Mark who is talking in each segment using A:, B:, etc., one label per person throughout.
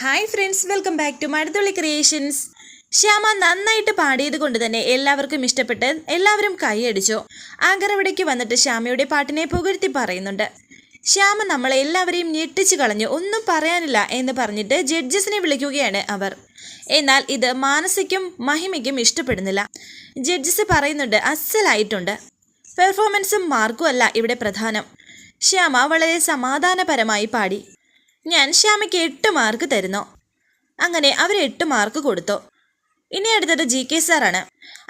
A: Hi friends welcome back to Mazhathulli creations Shyama നന്നായിട്ട് പാടിയത് കൊണ്ട് തന്നെ എല്ലാവർക്കും ഇഷ്ടപ്പെട്ട് എല്ലാവരും കൈയടിച്ചു. ആങ്കറവിടേക്ക് വന്നിട്ട് ശ്യാമയുടെ പാട്ടിനെ പുകഴ്ത്തി പറയുന്നുണ്ട്. ശ്യാമ നമ്മളെ എല്ലാവരെയും ഞെട്ടിച്ചു കളഞ്ഞു. ഒന്നും പറയാനില്ല എന്ന് പറഞ്ഞിട്ട് ജഡ്ജസിനെ വിളിക്കുകയാണ് അവർ. എന്നാൽ ഇത് മാനസിക്കും മഹിമയ്ക്കും ഇഷ്ടപ്പെടുന്നില്ല. ജഡ്ജസ് പറയുന്നുണ്ട് അസലായിട്ടുണ്ട്. പെർഫോമൻസും മാർക്കും അല്ല ഇവിടെ പ്രധാനം. ശ്യാമ വളരെ സമാധാനപരമായി പാടി. ഞാൻ ശ്യാമയ്ക്ക് എട്ട് മാർക്ക് തരുന്നു. അങ്ങനെ അവർ എട്ട് മാർക്ക് കൊടുത്തു. ഇനി അടുത്തത് ജി കെ സാറാണ്.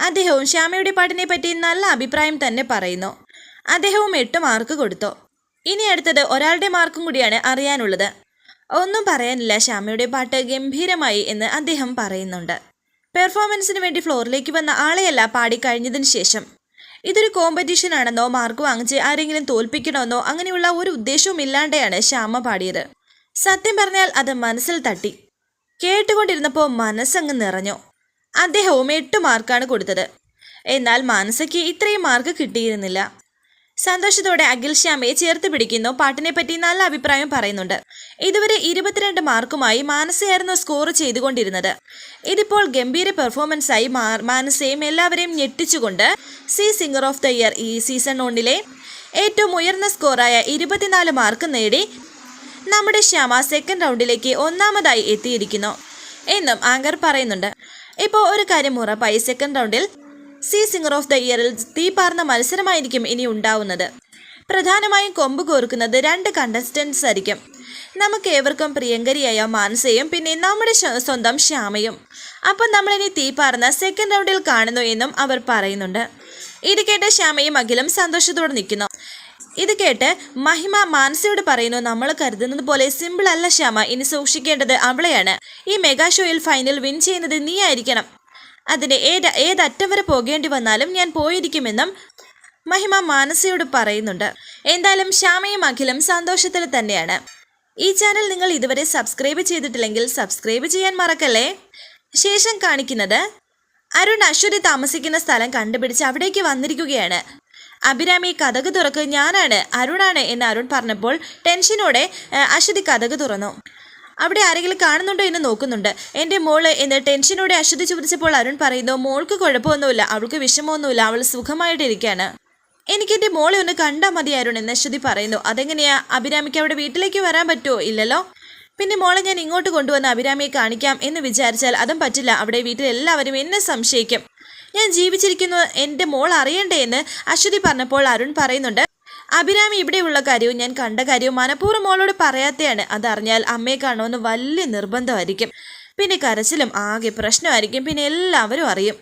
A: അദ്ദേഹവും ശ്യാമയുടെ പാട്ടിനെ പറ്റി നല്ല അഭിപ്രായം തന്നെ പറയുന്നു. അദ്ദേഹവും എട്ട് മാർക്ക് കൊടുത്തു. ഇനി അടുത്തത് ഒരാളുടെ മാർക്കും കൂടിയാണ് അറിയാനുള്ളത്. ഒന്നും പറയാനില്ല ശ്യാമയുടെ പാട്ട് ഗംഭീരമായി എന്ന് അദ്ദേഹം പറയുന്നുണ്ട്. പെർഫോമൻസിന് വേണ്ടി ഫ്ലോറിലേക്ക് വന്ന ആളെയല്ല പാടിക്കഴിഞ്ഞതിന് ശേഷം. ഇതൊരു കോമ്പറ്റീഷൻ ആണെന്നോ മാർക്ക് വാങ്ങിച്ച് ആരെങ്കിലും തോൽപ്പിക്കണമെന്നോ അങ്ങനെയുള്ള ഒരു ഉദ്ദേശവും ഇല്ലാണ്ടെയാണ് ശ്യാമ പാടിയത്. സത്യം പറഞ്ഞാൽ അത് മനസ്സിൽ തട്ടി. കേട്ടുകൊണ്ടിരുന്നപ്പോൾ മനസ്സങ്ങ് നിറഞ്ഞു. അദ്ദേഹവും എട്ട് മാർക്കാണ് കൊടുത്തത്. എന്നാൽ മാനസയ്ക്ക് ഇത്രയും മാർക്ക് കിട്ടിയിരുന്നില്ല. സന്തോഷത്തോടെ അഖിൽ ശ്യാമയെ ചേർത്ത് പിടിക്കുന്നു. പാട്ടിനെ പറ്റി നല്ല അഭിപ്രായം പറയുന്നുണ്ട്. ഇതുവരെ ഇരുപത്തിരണ്ട് മാർക്കുമായി മാനസയായിരുന്നു സ്കോർ ചെയ്തുകൊണ്ടിരുന്നത്. ഇതിപ്പോൾ ഗംഭീര പെർഫോമൻസായി മാനസയും എല്ലാവരെയും ഞെട്ടിച്ചുകൊണ്ട് C singer of the year ഈ സീസൺ ഒന്നിലെ ഏറ്റവും ഉയർന്ന സ്കോറായ ഇരുപത്തിനാല് മാർക്ക് നേടി നമ്മുടെ ശ്യാമ സെക്കൻഡ് റൗണ്ടിലേക്ക് ഒന്നാമതായി എത്തിയിരിക്കുന്നു. എന്നും ആങ്കർ പറയുന്നുണ്ട്. ഇപ്പോൾ ഒരു കാര്യം ഉറപ്പായി സെക്കൻഡ് റൗണ്ടിൽ സി സിംഗർ ഓഫ് ദ ഇയറിൽ തീപാർന്ന മത്സരമായിരിക്കും ഇനി ഉണ്ടാവുന്നത്. പ്രധാനമായും കൊമ്പ് കോർക്കുന്നത് രണ്ട് കണ്ടസ്റ്റൻസ് ആയിരിക്കും. നമുക്ക് ഏവർക്കും പ്രിയങ്കരിയായ മാനസയും പിന്നെ നമ്മുടെ സ്വ- സ്വന്തം ശ്യാമയും. അപ്പം നമ്മളിനി തീപാർന്ന സെക്കൻഡ് റൗണ്ടിൽ കാണുന്നു എന്നും അവർ പറയുന്നുണ്ട്. ഇത് കേട്ട ശ്യാമയും അഖിലും സന്തോഷത്തോടെ നിൽക്കുന്നു. ഇത് കേട്ട് മഹിമ മാനസയോട് പറയുന്നു നമ്മൾ കരുതുന്നത് പോലെ സിമ്പിൾ അല്ല ശ്യാമ ഇനി സൂക്ഷിക്കേണ്ടത് അവളെയാണ്. ഈ മെഗാ ഷോയിൽ ഫൈനൽ വിൻ ചെയ്യുന്നത് നീ ആയിരിക്കണം. അതിന് ഏത് ഏതറ്റം വരെ പോകേണ്ടി വന്നാലും ഞാൻ പോയിരിക്കുമെന്നും മഹിമ മാനസയോട് പറയുന്നുണ്ട്. എന്തായാലും ശ്യാമയും അഖിലും സന്തോഷത്തിൽ തന്നെയാണ്. ഈ ചാനൽ നിങ്ങൾ ഇതുവരെ സബ്സ്ക്രൈബ് ചെയ്തിട്ടില്ലെങ്കിൽ സബ്സ്ക്രൈബ് ചെയ്യാൻ മറക്കല്ലേ? ശേഷം കാണിക്കുന്നത് അരുൺ അശ്വതി താമസിക്കുന്ന സ്ഥലം കണ്ടുപിടിച്ച് അവിടേക്ക് വന്നിരിക്കുകയാണ്. അഭിരാമി കഥക് തുറക്ക് ഞാനാണ് അരുണാണ് എന്ന് അരുൺ പറഞ്ഞപ്പോൾ ടെൻഷനോടെ അശ്വതി കഥക് തുറന്നു. അവിടെ ആരെങ്കിലും കാണുന്നുണ്ടോ എന്ന് നോക്കുന്നുണ്ട്. എന്റെ മോൾ എന്ന് ടെൻഷനോടെ അശ്വതി ചോദിച്ചപ്പോൾ അരുൺ പറയുന്നു മോൾക്ക് കുഴപ്പമൊന്നുമില്ല അവൾക്ക് വിഷമമൊന്നുമില്ല അവൾ സുഖമായിട്ടിരിക്കുകയാണ് എനിക്ക് എന്റെ മോളെ ഒന്ന് കണ്ടാൽ മതി അരുൺ എന്ന് അശ്വതി പറയുന്നു. അതെങ്ങനെയാ? അഭിരാമിക്ക് അവിടെ വീട്ടിലേക്ക് വരാൻ പറ്റുമോ? ഇല്ലല്ലോ? പിന്നെ മോളെ ഞാൻ ഇങ്ങോട്ട് കൊണ്ടുവന്ന് അഭിരാമിയെ കാണിക്കാം എന്ന് വിചാരിച്ചാൽ അതും പറ്റില്ല. അവിടെ വീട്ടിൽ എല്ലാവരും എന്നെ സംശയിക്കും. ഞാൻ ജീവിച്ചിരിക്കുന്നു എന്റെ മോൾ അറിയണ്ടേ എന്ന് അശ്വതി പറഞ്ഞപ്പോൾ അരുൺ പറയുന്നുണ്ട് അഭിരാമി ഇവിടെയുള്ള കാര്യവും ഞാൻ കണ്ട കാര്യവും മനഃപൂർവം മോളോട് പറയാത്തെയാണ്. അതറിഞ്ഞാൽ അമ്മയെ കാണുമെന്ന് വലിയ നിർബന്ധമായിരിക്കും. പിന്നെ കരച്ചിലും ആകെ പ്രശ്നമായിരിക്കും. പിന്നെ എല്ലാവരും അറിയും.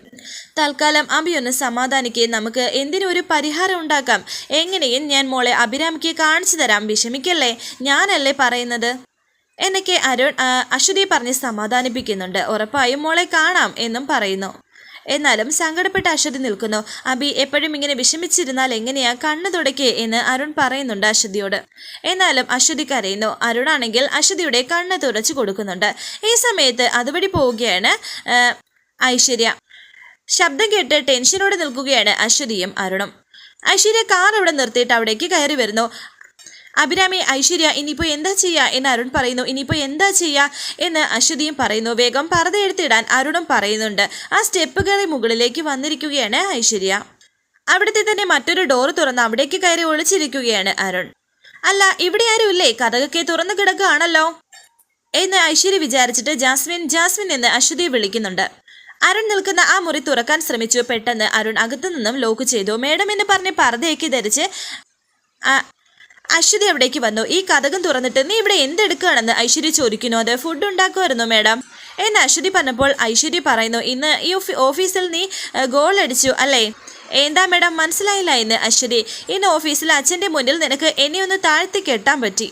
A: തൽക്കാലം അഭി ഒന്ന് സമാധാനിക്കുകയും നമുക്ക് എന്തിനും ഒരു പരിഹാരം ഉണ്ടാക്കാം. എങ്ങനെയും ഞാൻ മോളെ അഭിരാമിക്ക് കാണിച്ചു തരാം. വിഷമിക്കല്ലേ? ഞാനല്ലേ പറയുന്നത്? എന്നൊക്കെ അരുൺ അശ്വതി പറഞ്ഞ് സമാധാനിപ്പിക്കുന്നുണ്ട്. ഉറപ്പായും മോളെ കാണാം എന്നും പറയുന്നു. എന്നാലും സങ്കടപ്പെട്ട് അശ്വതി നിൽക്കുന്നു. അബി എപ്പോഴും ഇങ്ങനെ വിഷമിച്ചിരുന്നാൽ എങ്ങനെയാ കണ്ണു തുടക്കേ എന്ന് അരുൺ പറയുന്നുണ്ട് അശ്വതിയോട്. എന്നാലും അശ്വതി കരയുന്നു. അരുണാണെങ്കിൽ അശ്വതിയുടെ കണ്ണ് തുറച്ചു കൊടുക്കുന്നുണ്ട്. ഈ സമയത്ത് അതുവഴി പോവുകയാണ് ഐശ്വര്യ. ശബ്ദം കേട്ട് ടെൻഷനോടെ നിൽക്കുകയാണ് അശ്വതിയും അരുണും. ഐശ്വര്യ കാർ അവിടെ നിർത്തിയിട്ട് അവിടേക്ക് കയറി വരുന്നു. അഭിരാമി ഐശ്വര്യ ഇനിയിപ്പോൾ എന്താ ചെയ്യുക എന്ന് അരുൺ പറയുന്നു. ഇനിയിപ്പോൾ എന്താ ചെയ്യുക എന്ന് അശ്വതിയും പറയുന്നു. വേഗം പറത എടുത്തിടാൻ അരുണും പറയുന്നുണ്ട്. ആ സ്റ്റെപ്പ് കയറി മുകളിലേക്ക് വന്നിരിക്കുകയാണ് ഐശ്വര്യ. അവിടുത്തെ തന്നെ മറ്റൊരു ഡോർ തുറന്ന് അവിടേക്ക് കയറി ഒളിച്ചിരിക്കുകയാണ് അരുൺ. അല്ല ഇവിടെ ആരുമില്ലേ കഥകൊക്കെ തുറന്നു കിടക്കുകയാണല്ലോ? എന്ന് ഐശ്വര്യ വിചാരിച്ചിട്ട് ജാസ്മിൻ ജാസ്മിൻ എന്ന് അശ്വതിയെ വിളിക്കുന്നുണ്ട്. അരുൺ നിൽക്കുന്ന ആ മുറി തുറക്കാൻ ശ്രമിച്ചു. പെട്ടെന്ന് അരുൺ അകത്തു നിന്നും ലോക്ക് ചെയ്തു. മേഡം എന്ന് പറഞ്ഞ് പർദ്ദയൊക്കെ ധരിച്ച് അശ്വതി അവിടേക്ക് വന്നു? ഈ കഥകം തുറന്നിട്ട് നീ ഇവിടെ എന്തെടുക്കുകയാണെന്ന് ഐശ്വര്യ ചോദിക്കുന്നു. അത് ഫുഡ് ഉണ്ടാക്കുമായിരുന്നു മേഡം എന്ന് അശ്വതി പറഞ്ഞപ്പോൾ ഐശ്വര്യ പറയുന്നു ഇന്ന് ഈ ഓഫീസിൽ നീ ഗോൾ അടിച്ചു അല്ലേ? എന്താ മേഡം മനസ്സിലായില്ല എന്ന് അശ്വതി. ഇന്ന് ഓഫീസിൽ അച്ഛന്റെ മുന്നിൽ നിനക്ക് എന്നെ ഒന്ന് താഴ്ത്തി കെട്ടാൻ പറ്റി.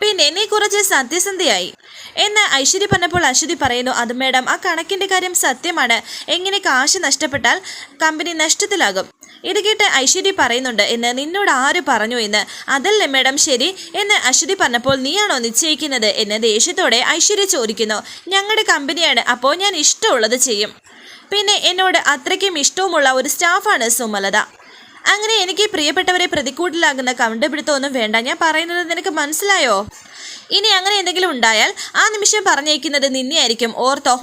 A: പിന്നെ നീ കുറച്ച് സത്യസന്ധയായി. എന്ന് ഐശ്വര്യ പറഞ്ഞപ്പോൾ അശ്വതി പറയുന്നു അത് മേഡം ആ കണക്കിന്റെ കാര്യം സത്യമാണ്. എങ്ങനെ കാശ് നഷ്ടപ്പെട്ടാൽ കമ്പനി നഷ്ടത്തിലാകും? ഇത് കേട്ട് ഐശ്വര്യ പറയുന്നുണ്ട് എന്ന് നിന്നോട് ആര് പറഞ്ഞു എന്ന്? അതല്ലേ മേഡം ശരി. എന്ന് അശ്വതി പറഞ്ഞപ്പോൾ നീയാണോ നിശ്ചയിക്കുന്നത്? എന്ന് ദേഷ്യത്തോടെ ഐശ്വര്യ ചോദിക്കുന്നു ഞങ്ങളുടെ കമ്പനിയാണ് അപ്പോൾ ഞാൻ ഇഷ്ടമുള്ളത് ചെയ്യും. പിന്നെ എന്നോട് അത്രയ്ക്കും ഇഷ്ടവുമുള്ള ഒരു സ്റ്റാഫാണ് സുമലത. അങ്ങനെ എനിക്ക് പ്രിയപ്പെട്ടവരെ പ്രതിക്കൂട്ടിലാകുന്ന കണ്ടുപിടുത്തമൊന്നും വേണ്ട. ഞാൻ പറയുന്നത് നിനക്ക് മനസ്സിലായോ? ഇനി അങ്ങനെ എന്തെങ്കിലും ഉണ്ടായാൽ ആ നിമിഷം പറഞ്ഞേക്കുന്നത് നിന്നെയായിരിക്കും. ഓർത്തോ?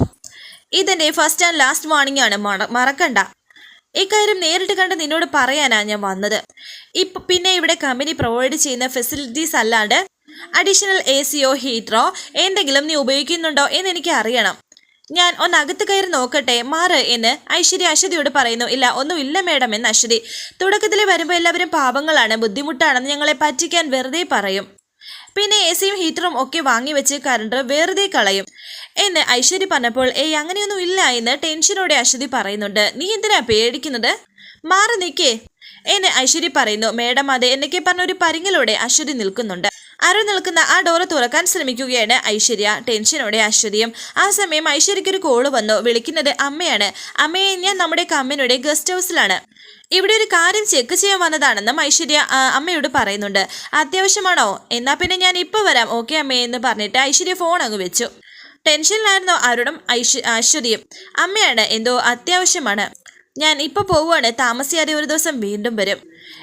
A: ഇതെന്റെ ഫസ്റ്റ് ആൻഡ് ലാസ്റ്റ് വാർണിംഗ് ആണ്. മറക്കണ്ട. ഇക്കാര്യം നേരിട്ട് കണ്ട് നിന്നോട് പറയാനാണ് ഞാൻ വന്നത്. ഇപ്പൊ പിന്നെ ഇവിടെ കമ്പനി പ്രൊവൈഡ് ചെയ്യുന്ന ഫെസിലിറ്റീസ് അല്ലാണ്ട് അഡീഷണൽ എ സിയോ ഹീറ്ററോ എന്തെങ്കിലും നീ ഉപയോഗിക്കുന്നുണ്ടോ എന്ന് എനിക്ക് അറിയണം. ഞാൻ ഒന്ന് അകത്ത് കയറി നോക്കട്ടെ മാറ് എന്ന് ഐശ്വര്യ അശ്വതിയോട് പറയുന്നു. ഇല്ല ഒന്നും ഇല്ല മേഡം എന്ന് അശ്വതി. തുടക്കത്തിൽ വരുമ്പോൾ എല്ലാവരും പാപങ്ങളാണ് ബുദ്ധിമുട്ടാണെന്ന് ഞങ്ങളെ പറ്റിക്കാൻ വെറുതെ പറയും. പിന്നെ എ സിയും ഹീറ്ററും ഒക്കെ വാങ്ങി വെച്ച് കറണ്ട് വെറുതെ കളയും എന്ന് ഐശ്വര്യ പറഞ്ഞപ്പോൾ ഏയ് അങ്ങനെയൊന്നും ഇല്ല എന്ന് ടെൻഷനോടെ അശ്വതി പറയുന്നുണ്ട്. നീ എന്തിനാ പേടിക്കുന്നത്? മാറി നിൽക്കേ എന്ന് ഐശ്വര്യ പറയുന്നു. മേഡം അതെ എന്നൊക്കെ പറഞ്ഞ ഒരു പരിങ്ങലോടെ അശ്വതി നിൽക്കുന്നുണ്ട്. അരുൺ നിൽക്കുന്ന ആ ഡോറ് തുറക്കാൻ ശ്രമിക്കുകയാണ് ഐശ്വര്യ. ടെൻഷനോടെ അശ്വതിയും ആ സമയം ഐശ്വര്യയ്ക്ക് ഒരു കോൾ വന്നു. വിളിക്കുന്നത് അമ്മയാണ്. അമ്മയെ ഞാൻ നമ്മുടെ കമ്പനിയുടെ ഗസ്റ്റ് ഹൗസിലാണ് ഇവിടെ ഒരു കാര്യം ചെക്ക് ചെയ്യാൻ വന്നതാണെന്നും ഐശ്വര്യ അമ്മയോട് പറയുന്നുണ്ട്. അത്യാവശ്യമാണോ? എന്നാ പിന്നെ ഞാൻ ഇപ്പൊ വരാം. ഓക്കെ അമ്മേ എന്ന് പറഞ്ഞിട്ട് ഐശ്വര്യ ഫോൺ അങ്ങ് വെച്ചു. ടെൻഷനിലായിരുന്നു അരുണും ഐശ്വ അശ്വതിയും അമ്മയാണ്. എന്തോ അത്യാവശ്യമാണ്. ഞാൻ ഇപ്പൊ പോവുകയാണ്. താമസിയാതെ ഒരു ദിവസം വീണ്ടും വരും.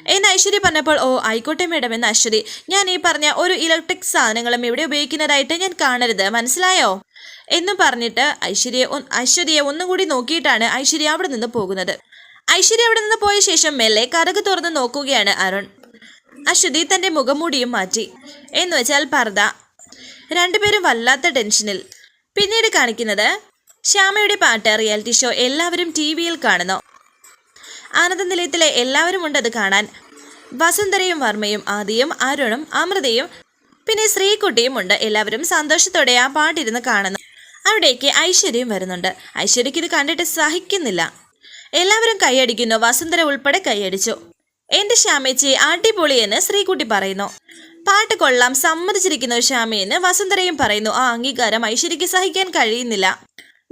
A: എന്ന് ഐശ്വര്യ പറഞ്ഞപ്പോൾ ഓ ആയിക്കോട്ടെ മേഡം എന്ന് അശ്വതി. ഞാൻ ഈ പറഞ്ഞ ഒരു ഇലക്ട്രിക് സാധനങ്ങളും ഇവിടെ ഉപയോഗിക്കുന്നതായിട്ട് ഞാൻ കാണരുത്. മനസ്സിലായോ? എന്ന് പറഞ്ഞിട്ട് ഐശ്വര്യ ഒ- ഐശ്വര്യയെ ഒന്നും കൂടി നോക്കിയിട്ടാണ് ഐശ്വര്യ അവിടെ നിന്ന് പോകുന്നത്. ഐശ്വര്യ അവിടെ നിന്ന് പോയ ശേഷം മെല്ലെ കറക് തുറന്ന് നോക്കുകയാണ് അരുൺ. അശ്വതി തന്റെ മുഖംമൂടിയും മാറ്റി. എന്ന് വെച്ചാൽ പർദ രണ്ടുപേരും വല്ലാത്ത ടെൻഷനിൽ. പിന്നീട് കാണിക്കുന്നത് ശ്യാമയുടെ പാട്ട് റിയാലിറ്റി ഷോ എല്ലാവരും ടി വിയിൽ കാണുന്നു. ആനന്ദ നിലയത്തിലെ എല്ലാവരും ഉണ്ട് അത് കാണാൻ വസുന്ധരയും വർമ്മയും ആദിയും അരുണും അമൃതയും പിന്നെ ശ്രീകുട്ടിയും ഉണ്ട് എല്ലാവരും സന്തോഷത്തോടെ ആ പാട്ടിരുന്ന് കാണുന്നു. അവിടേക്ക് ഐശ്വര്യയും വരുന്നുണ്ട്. ഐശ്വര്യക്ക് ഇത് കണ്ടിട്ട് സഹിക്കുന്നില്ല. എല്ലാവരും കൈയടിക്കുന്നു. വസുന്ധര ഉൾപ്പെടെ കൈയടിച്ചു. എന്റെ ശ്യാമേച്ചി അടിപൊളി എന്ന് ശ്രീകുട്ടി പറയുന്നു. പാട്ട് കൊള്ളാം സമ്മതിച്ചിരിക്കുന്നു ശ്യാമയെന്ന് വസുന്ധരയും പറയുന്നു. ആ അംഗീകാരം ഐശ്വര്യക്ക് സഹിക്കാൻ കഴിയുന്നില്ല.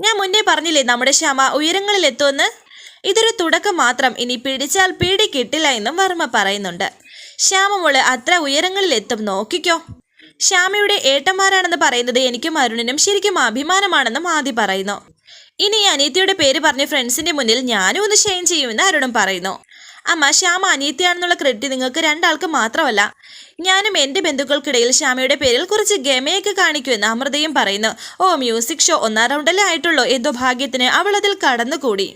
A: ഞാൻ മുന്നേ പറഞ്ഞില്ലേ നമ്മുടെ ശ്യാമ ഉയരങ്ങളിൽ എത്തുമെന്ന് ഇതൊരു തുടക്കം മാത്രം. ഇനി പിടിച്ചാൽ പിടി കിട്ടില്ല എന്നും വർമ്മ പറയുന്നുണ്ട്. ശ്യാമമോൾ അത്ര ഉയരങ്ങളിൽ എത്തും നോക്കിക്കോ. ശ്യാമയുടെ ഏട്ടന്മാരാണെന്ന് പറയുന്നത് എനിക്കും അരുണിനും ശരിക്കും അഭിമാനമാണെന്നും ആദി പറയുന്നു. ഇനി അനീതിയുടെ പേര് പറഞ്ഞ് ഫ്രണ്ട്സിന്റെ മുന്നിൽ ഞാനും ഒന്ന് ഷെയിൻ ചെയ്യുമെന്ന് അരുണും പറയുന്നു. അമ്മ ശ്യാമ അനിയത്തിയാണെന്നുള്ള ക്രെഡിറ്റ് നിങ്ങൾക്ക് രണ്ടാൾക്ക് മാത്രമല്ല. ഞാനും എന്റെ ബന്ധുക്കൾക്കിടയിൽ ശ്യാമയുടെ പേരിൽ കുറച്ച് ഗമയൊക്കെ കാണിക്കുമെന്ന് അമൃതയും പറയുന്നു. ഓ മ്യൂസിക് ഷോ ഒന്നാം റൗണ്ടല്ലേ ആയിട്ടുള്ളൂ. എന്തോ ഭാഗ്യത്തിന് അവൾ അതിൽ കടന്നുകൂടി.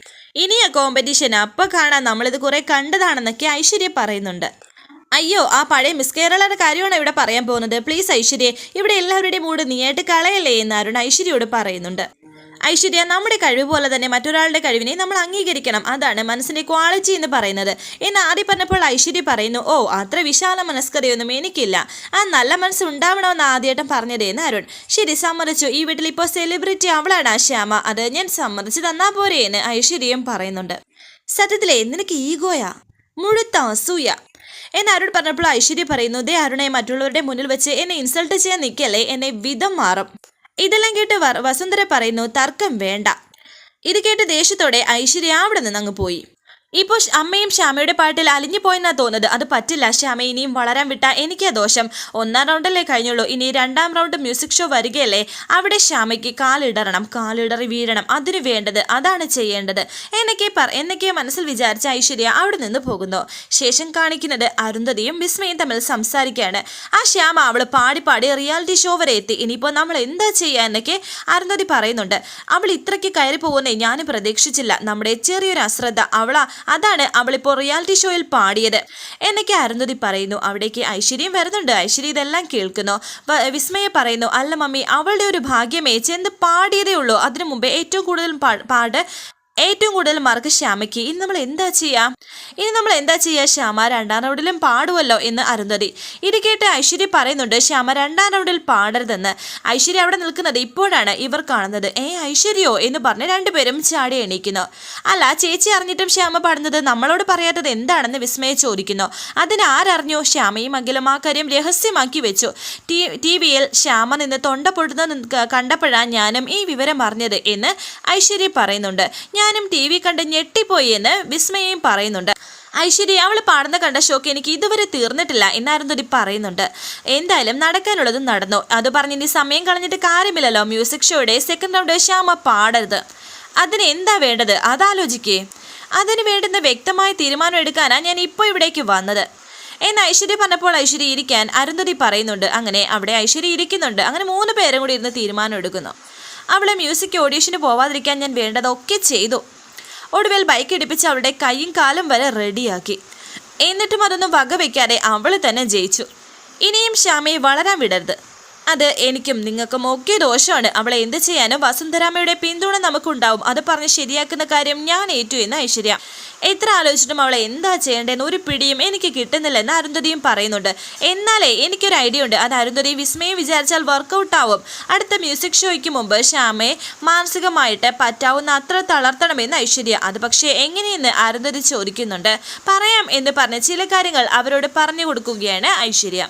A: ഇനി ആ കോമ്പറ്റീഷൻ അപ്പൊ കാണാൻ നമ്മളിത് കുറെ കണ്ടതാണെന്നൊക്കെ ഐശ്വര്യ പറയുന്നുണ്ട്. അയ്യോ ആ പഴയ മിസ് കേരളയുടെ കാര്യമാണ് ഇവിടെ പറയാൻ പോകുന്നത്? പ്ലീസ് ഐശ്വര്യ ഇവിടെ എല്ലാവരുടെയും മൂഡ് നീയായിട്ട് കളയല്ലേ എന്ന് അരുൺ ഐശ്വര്യയോട് പറയുന്നുണ്ട്. ഐശ്വര്യ നമ്മുടെ കഴിവ് പോലെ തന്നെ മറ്റൊരാളുടെ കഴിവിനെ നമ്മൾ അംഗീകരിക്കണം. അതാണ് മനസ്സിന്റെ ക്വാളിറ്റി എന്ന് പറയുന്നത്. എന്ന് ആദ്യം പറഞ്ഞപ്പോൾ ഐശ്വര്യ പറയുന്നു ഓ അത്ര വിശാല മനസ്കതയൊന്നും എനിക്കില്ല. ആ നല്ല മനസ്സ് ഉണ്ടാവണമെന്ന് ആദ്യമായിട്ടും പറഞ്ഞതേ എന്ന് അരുൺ. ശരി സമ്മതിച്ചു. ഈ വീട്ടിൽ ഇപ്പോൾ സെലിബ്രിറ്റി അവളാണ് ആ ശ്യാമ. അത് ഞാൻ സമ്മതിച്ചു തന്നാ പോരെ എന്ന് ഐശ്വര്യയും പറയുന്നുണ്ട്. സത്യത്തിലെ നിനക്ക് ഈഗോയാ? മുഴുത്ത അസൂയ. എന്ന് അരുൺ പറഞ്ഞപ്പോൾ ഐശ്വര്യ പറയുന്നു ദേ അരുണെ മറ്റുള്ളവരുടെ മുന്നിൽ വെച്ച് എന്നെ ഇൻസൾട്ട് ചെയ്യാൻ നിൽക്കല്ലേ? എന്നെ വിധം മാറും. ഇതെല്ലാം കേട്ട് വസുന്ധര പറയുന്നു തർക്കം വേണ്ട. ഇത് കേട്ട് ദേഷ്യത്തോടെ ഐശ്വര്യ അവിടെ നിന്ന് അങ്ങ് പോയി. ഇപ്പോൾ അമ്മയും ശ്യാമയുടെ പാട്ടിൽ അലിഞ്ഞു പോയെന്നാ തോന്നുന്നത്. അത് പറ്റില്ല. ശ്യാമ ഇനിയും വളരാൻ വിട്ട എനിക്കാ ദോഷം. ഒന്നാം റൗണ്ടല്ലേ കഴിഞ്ഞുള്ളൂ. ഇനി രണ്ടാം റൗണ്ട് മ്യൂസിക് ഷോ വരികയല്ലേ? അവിടെ ശ്യാമയ്ക്ക് കാലിടറണം കാലിടറി വീഴണം. അതിനു വേണ്ടത് അതാണ് ചെയ്യേണ്ടത്. എന്നൊക്കെ പറ എന്നൊക്കെ മനസ്സിൽ വിചാരിച്ച ഐശ്വര്യ അവിടെ നിന്ന് പോകുന്നു. ശേഷം കാണിക്കുന്നത് അരുന്ധതിയും വിസ്മയും തമ്മിൽ സംസാരിക്കുകയാണ്. ആ ശ്യാമ അവൾ പാടി പാടി റിയാലിറ്റി ഷോ വരെ എത്തി. ഇനിയിപ്പോൾ നമ്മൾ എന്താ ചെയ്യുക എന്നൊക്കെ അരുന്ധതി പറയുന്നുണ്ട്. അവൾ ഇത്രയ്ക്ക് കയറി പോകുന്നേ ഞാനും പ്രതീക്ഷിച്ചില്ല. നമ്മുടെ ചെറിയൊരു അശ്രദ്ധ. അവളാ അതാണ് അവളിപ്പോൾ റിയാലിറ്റി ഷോയിൽ പാടിയത്. എന്നൊക്കെ അരുന്ധതി പറയുന്നു. അവിടേക്ക് ഐശ്വര്യം വരുന്നുണ്ട്. ഐശ്വര്യ ഇതെല്ലാം കേൾക്കുന്നു. വിസ്മയ പറയുന്നു. അല്ല മമ്മി അവളുടെ ഒരു ഭാഗ്യമേ ചെന്ന് പാടിയതേ ഉള്ളൂ. അതിനു മുമ്പേ ഏറ്റവും കൂടുതൽ പാട് ഏറ്റവും കൂടുതൽ മാർക്ക് ശ്യാമയ്ക്ക് ഇനി നമ്മൾ എന്താ ചെയ്യാം? ഇനി നമ്മൾ എന്താ ചെയ്യാ? ശ്യാമ രണ്ടാം റൗണ്ടിലും പാടുമല്ലോ എന്ന് അരുന്ധതി. ഇത് കേട്ട് ഐശ്വര്യ പറയുന്നുണ്ട് ശ്യാമ രണ്ടാം റൗണ്ടിൽ പാടരുതെന്ന്. ഐശ്വര്യ അവിടെ നിൽക്കുന്നത് ഇപ്പോഴാണ് ഇവർ കാണുന്നത്. ഏ ഐശ്വര്യോ എന്ന് പറഞ്ഞ് രണ്ടുപേരും ചാടി എണീക്കുന്നു. അല്ല ചേച്ചി അറിഞ്ഞിട്ടും ശ്യാമ പാടുന്നത് നമ്മളോട് പറയാത്തത് എന്താണെന്ന് വിസ്മയ ചോദിക്കുന്നു. അതിന് ആരറിഞ്ഞു? ശ്യാമയും അഖിലും ആ കാര്യം രഹസ്യമാക്കി വെച്ചു. ടി വിയിൽ ശ്യാമ നിന്ന് തൊണ്ട പൊട്ടുന്നത് കണ്ടപ്പോഴാണ് ഞാനും ഈ വിവരം അറിഞ്ഞത് എന്ന് ഐശ്വര്യ പറയുന്നുണ്ട്. ഞാനും ടി വി കണ്ട് ഞെട്ടിപ്പോയി എന്ന് വിസ്മയയും പറയുന്നുണ്ട്. ഐശ്വര്യ അവൾ പാടുന്ന കണ്ട ഷോക്ക് എനിക്ക് ഇതുവരെ തീർന്നിട്ടില്ല എന്നായിരുന്നൊരു പറയുന്നുണ്ട്. എന്തായാലും നടക്കാനുള്ളത് നടന്നു. അത് പറഞ്ഞ് ഇനി സമയം കളഞ്ഞിട്ട് കാര്യമില്ലല്ലോ. മ്യൂസിക് ഷോയുടെ സെക്കൻഡ് റൗണ്ട് ശ്യാമ പാടരുത്. അതിന് എന്താ വേണ്ടത്? അതാലോചിക്കേ. അതിന് വേണ്ടുന്ന വ്യക്തമായ തീരുമാനം എടുക്കാനാണ് ഞാൻ ഇപ്പോൾ ഇവിടേക്ക് വന്നത്. എന്ന് ഐശ്വര്യ പറഞ്ഞപ്പോൾ ഐശ്വര്യ ഇരിക്കാൻ അരുന്ധതി പറയുന്നുണ്ട്. അങ്ങനെ അവിടെ ഐശ്വര്യ ഇരിക്കുന്നുണ്ട്. അങ്ങനെ മൂന്ന് പേരും കൂടി ഇരുന്ന് തീരുമാനം എടുക്കുന്നു. അവളെ മ്യൂസിക് ഓഡീഷന് പോവാതിരിക്കാൻ ഞാൻ വേണ്ടതൊക്കെ ചെയ്തു. ഒടുവിൽ ബൈക്ക് ഇടിപ്പിച്ച് അവളുടെ കൈയും കാലും വരെ റെഡിയാക്കി. എന്നിട്ടും അതൊന്നും വകവെക്കാതെ അവൾ തന്നെ ജയിച്ചു. ഇനിയും ശ്യാമയെ വളരാൻ വിടരുത്. അത് എനിക്കും നിങ്ങൾക്കും ഒക്കെ ദോഷമാണ്. അവളെ എന്ത് ചെയ്യാനും വസുന്ധരാമയുടെ പിന്തുണ നമുക്കുണ്ടാവും. അത് പറഞ്ഞ് ശരിയാക്കുന്ന കാര്യം ഞാൻ ഏറ്റു എന്ന് ഐശ്വര്യ. എത്ര ആലോചിച്ചിട്ടും അവളെ എന്താ ചെയ്യേണ്ടതെന്ന് ഒരു പിടിയും എനിക്ക് കിട്ടുന്നില്ലെന്ന് അരുന്ധതിയും പറയുന്നുണ്ട്. എന്നാലേ എനിക്കൊരു ഐഡിയ ഉണ്ട്. അത് അരുന്ധതി വിസ്മയം വിചാരിച്ചാൽ വർക്കൗട്ട് ആവും. അടുത്ത മ്യൂസിക് ഷോയ്ക്ക് മുമ്പ് ശ്യാമയെ മാനസികമായിട്ട് പറ്റാവുന്ന അത്ര തളർത്തണമെന്ന് ഐശ്വര്യ. അത് പക്ഷേ എങ്ങനെയെന്ന് അരുന്ധതി ചോദിക്കുന്നുണ്ട്. പറയാം എന്ന് പറഞ്ഞ് ചില കാര്യങ്ങൾ അവരോട് പറഞ്ഞു കൊടുക്കുകയാണ് ഐശ്വര്യ.